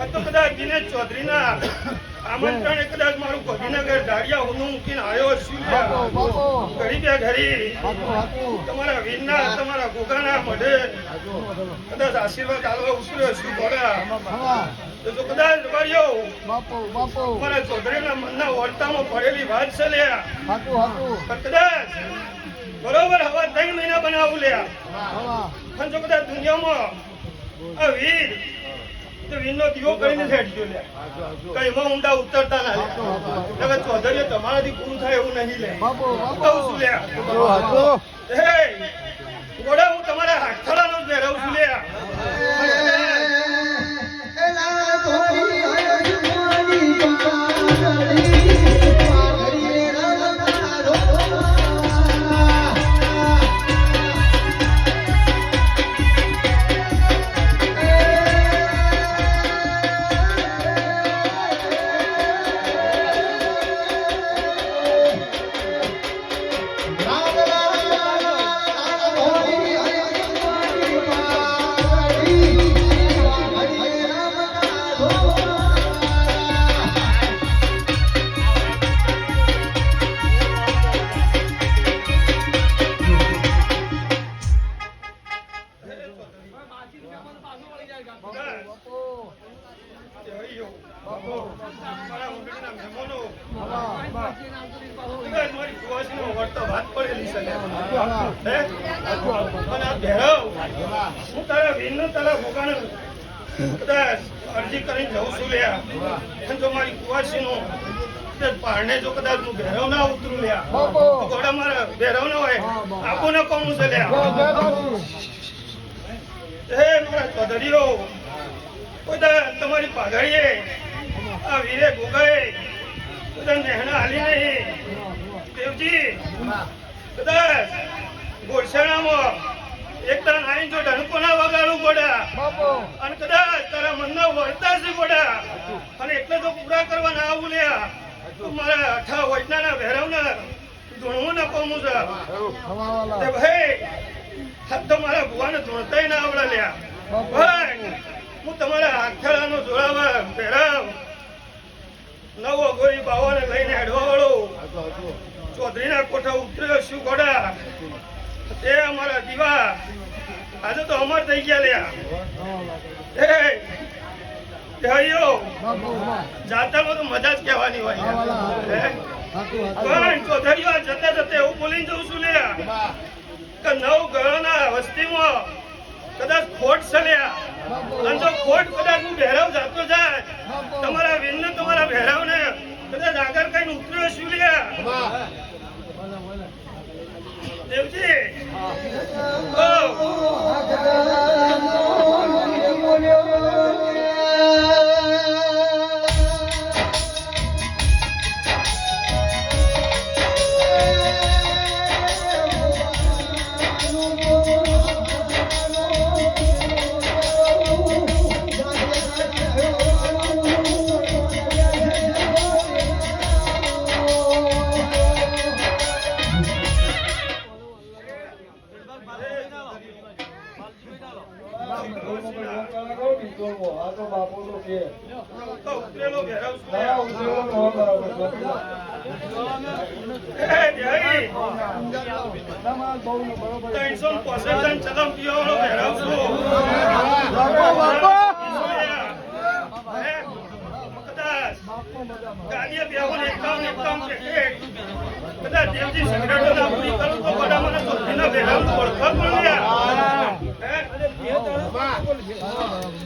તો કદાચ દિનેશ ચૌધરીના આમંત્રણે કદાચ મારું ગાંધીનગર ધારિયા હું મૂકીને આવ્યો છું. ઘડી બે ઘડી. તમારા વીરના તમારા ગોગાના મઢે કદાચ આશીર્વાદ આલવા ઉછર્યો છું ઘોડા તો કદાચ. મારા ચૌધરીના મનના વર્તામાં પડેલી વાત છે લ્યા કદાચ બરોબર હવા ત્રણ મહિના બનાવું લ્યા. પણ જો કદાચ દુનિયામાં આ વીર વીરનો દીવો કરીને હેડજો લે. કઈ એમાં ઊંડા ઉતરતા ના લે હાચું, ચૌધરીએ તમારાથી પૂરું થાય એવું નહીં લે બાપો, કહું છું હાચું. હે હું તારા વીરનો તારા અરજી કરીને જઉં છું લ્યા અને જો મારી કુવાસીનું નું પારણે જો કદાચ હું ભેરવ ના ઉતરું લ્યા. ઘોડા મારા ભેરવ ના હોય. આપો ને કોણ છે લ્યા. હે મારા ચૌધરીઓ બધા તમારી પાઘડીએ આ વીરે ગોગાએ બધા મહેણા હાલી નહીં દેવજી કદાચ ગોળશાળામાં એક તારા નાઈન જો ઢણકો ના અને કદાચ તારા મનના વળતા છે પડ્યા અને એટલે તો પૂરા કરવા ના આવું લ્યા તો મારા અઠા વૈજ્ઞાના ભેરવના ધૂણવું ના પામું છે. ભાઈ હાથ તો મારા ભુવાને ધૂણતાય ના આવડે લ્યા ભાઈ હું તમારા હાથેળાનો જોડાવા પહેરાવ નવો ગોરી બાવાને લઈને હેડવા વાળો. ચૌધરીના કોઠા ઉતર્યો શું ગોડા. તે અમારા દીવા આજે તો અમર થઈ ગયા લ્યા. એ જયો બાપો, તો મજા જ કહેવાની હોય હવાવાલા. હે? હાચું, હાચું. પણ ચૌધરીઓ જતા જતા એવું બોલીને જઉં છું લ્યા કે નવ ગણના વસ્તીમાં કદાચ ખોટ. અને જો ખોટ કદાચ હું ભેરાવ જાતો જાય તમારા વીરને તમારા ભેરવને કદાચ આગળ કઈ ઉતર્યો શું લ્યા. દેવજી ઓ, તો ઉતરેલો લ્યા? એ જય. ત્રણસો ને પોસઠ ટન ચલમ પીવાવાળો ભેરવ છું. બાપો, બાપો. હે? કદાચ ગાડીએ બેહોને એકાવન એકાવન પેકેટ. કદાચ દેવજી સિગરેટો પૂરી કરું તો બધા મને ચોથીના ભેરાનું ઓળખા પણ લ્યા. હે? હે? હે? વધાર્યો. ત્રણસો ને પોસઠ ટન.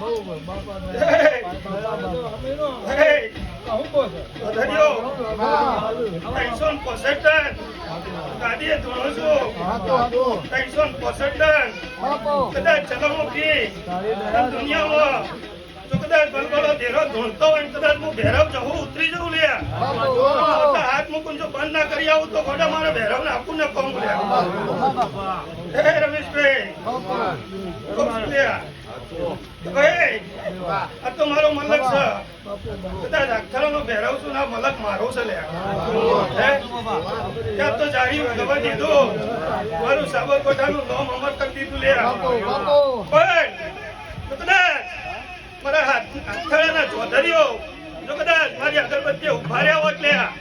દુનિયામાં જો કદાચ બલબલો ધેરો ધૂણતો હોય કદાચ હું ભેરવ જવું ઉતરી જવું બાપો, હાથ મૂકું જો બંધ ના કરી આવું તો ખોટા મારે ભેરવ ને આપું ને કહું હે રમેશભાઈ આ તો મારો છે. કદાચ અક્ષરોનો ભેરવ છું ના ત્યાં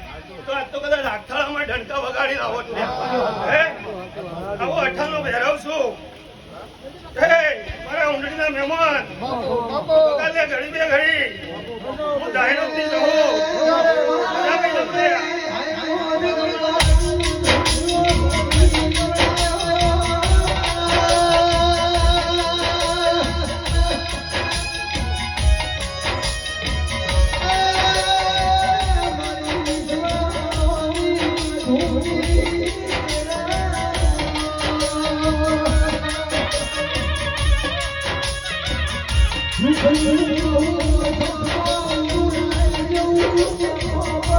તો આજ તો કદાચ હાથાળામાં ડંકા વગાડી લાવો લે હે? આવો અઠાનો ભેરવ છું. મારા ઊંડણીના મહેમાન. કાલે ઘડી બે ઘડી હું જઉં. જવું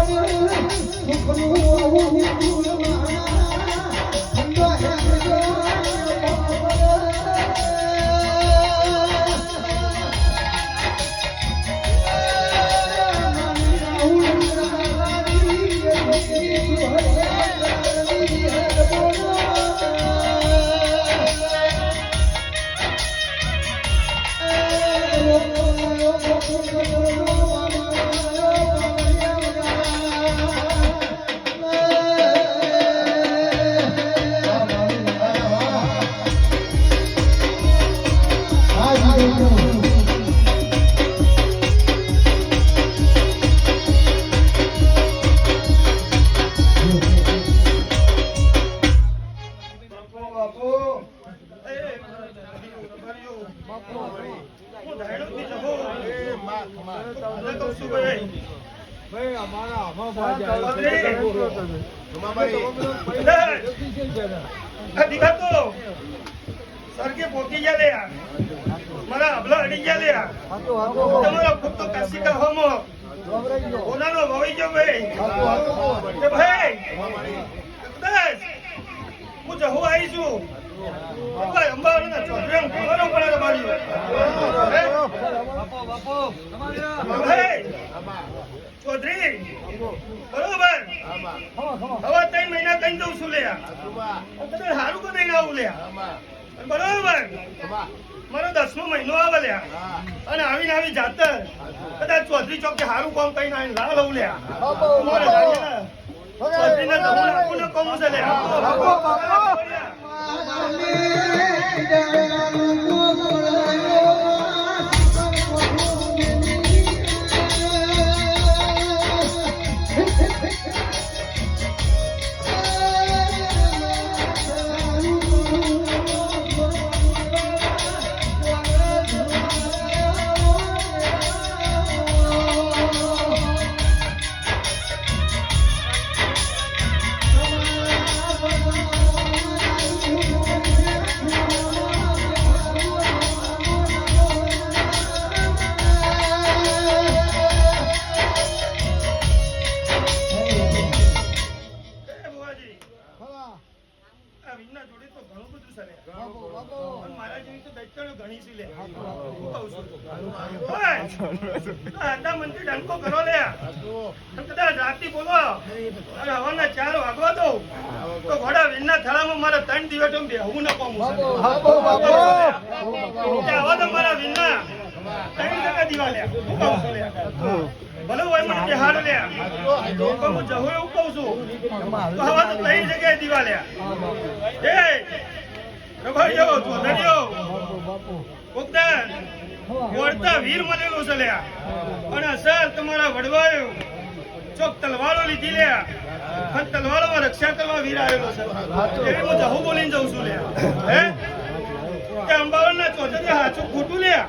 લે. સરકે પોકી ગયા લે. મારા અબલા અડી ગયા લે તમારા પુત્ર કાશિકા હોમો ઓનાનો ભવાઈ ગયો ભાઈ હાથો ભાઈ કદાચ હું જહુ આવી છું ભાઈ ચોધરી આમ ખબરો પડે તમારી હે? ભાઈ ચોધરી? બરોબર? હવે ત્રણ મહિના કઈ દઉં છું લ્યા. તમે સારું હારું તો નહીં આવું લ્યા? બરોબર? મારો દસમો મહિનો આવે લ્યા. અને આવીને આવી જાતર કદાચ ચૌધરી ચોક કે સારું કોમ કઈ ના લાલ હોઉં લ્યા. ચૌધરી ને બાપુ. જાણીને ચૌધરીને તો હું નાખું ને કોમ છે લ્યા. હું કહું છું. આટલા મંત્રી ડંકો કરો લ્યા. કદાચ રાતથી બોલો હવાના ચાર વાગવા દઉં તો ઘોડા વીરના થડામાં મારા ત્રણ દિવસ બેહવું ન પામું બાપુ બાપુ બાપુ કે આવા તો મારા ત્રણ ટકા દિવાલ્યા હું કહું છું લ્યા. ભલે હોય મને બિહાર લ્યા પણ હું જહું એવું કહું છું. તો હવા તો ત્રણ જગ્યાએ દિવાલ્યા એ ચોધરીઓ બાપુ બાપુ. વળતા વીર મળેલો છે લ્યા. અને અસર તમારા વડવાયો ચોક તલવારો લીધી લ્યા. અને તલવારોમાં રક્ષા કરવા વીર આવેલો છે. એવી હું જહું બોલીને જઉં છું લ્યા. હે? કે અંબાવાના ચોધરી હાચું ખોટું લ્યા.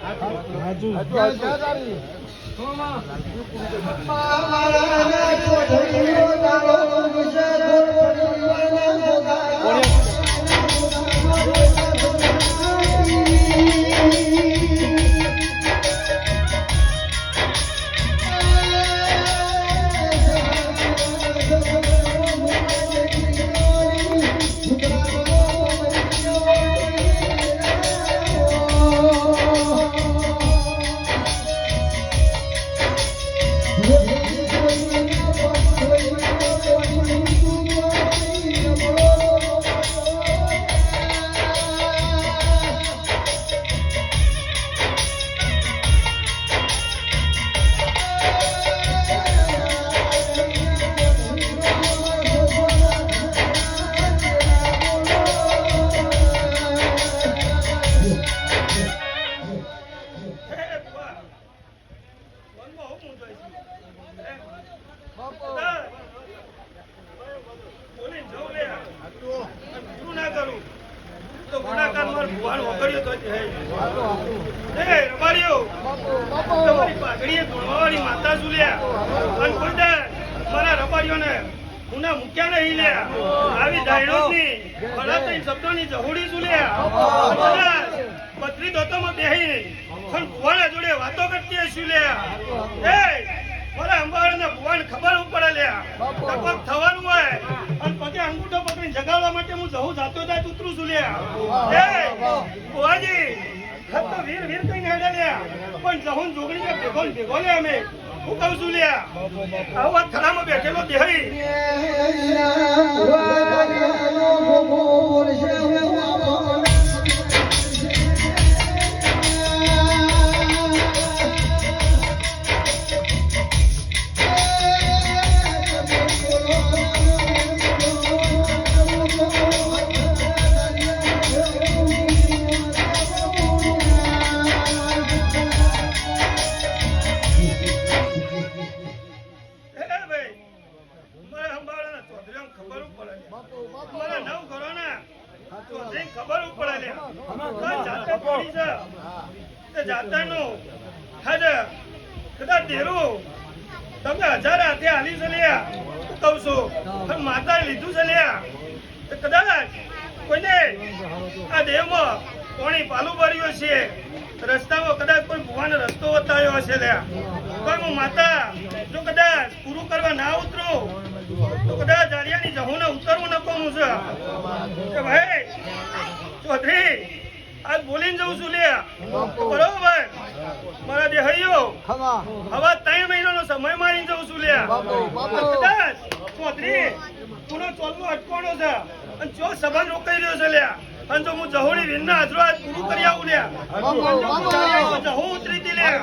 તમારી પાઘડીએ ધૂણવાવાળી માતા શું લ્યા અને કોઈ મારા રબારીઓને ઉના મૂક્યા લ્યા આવી ડાયલોગની ભલા તઈ શબ્દોની જહુડી શું પત્રી દોતોમાં બેહી પણ ભુવાના જોડે વાતો કરતી હશું લ્યા એ મારા અંબાવાળાના ભુવાને ખબર પડે લ્યા ટપક થવાનું હોય અને પગે અંગૂઠો પકડીને જગાડવા માટે હું જવું જાતો થાય ઉતરું છું લે. એ ભુવાજી તો વીર વીર કઈ હેડે લ્યા. પણ જહું જોગણી ને ભેગો ભેગો લે અમે. હું કહું છું લ્યા આવા થડામાં બેઠેલો દેહરી. ખબર પડે. જાતે પડી છે? હાજે કદાચ દેરું તમે હજાર હાથે હાલી છે લ્યા. કહું છું. પણ માતાએ લીધું છે લ્યા. તો કદાચ કોઈને આ દેહમાં કોણી પાલું ભર્યું છે રસ્તામાં કદાચ કોઈ ભુવાનો રસ્તો બતાવ્યો હશે લ્યા. પણ હું માતા જો કદાચ પૂરું કરવા ના ઉતરું તો કદાચ જહુને ઉતરવું ન કહું છે? કે ભાઈ ચૌધરી આજ બોલીને જઉં છું લે બરોબર મારા દેહૈયો હવે ત્રણ મહિનાનો સમય મારીને જઉં છું લે કદાચ ચૌધરી પુનો ચોલનો અટકોણો છે. અને ચો સંબંધ રોકાઈ રહ્યો છે લ્યા. અને જો હું જહોની વીરના હાજરો આજ પૂરું કરી આવું લ્યા. જહો ઉતરી લ્યા.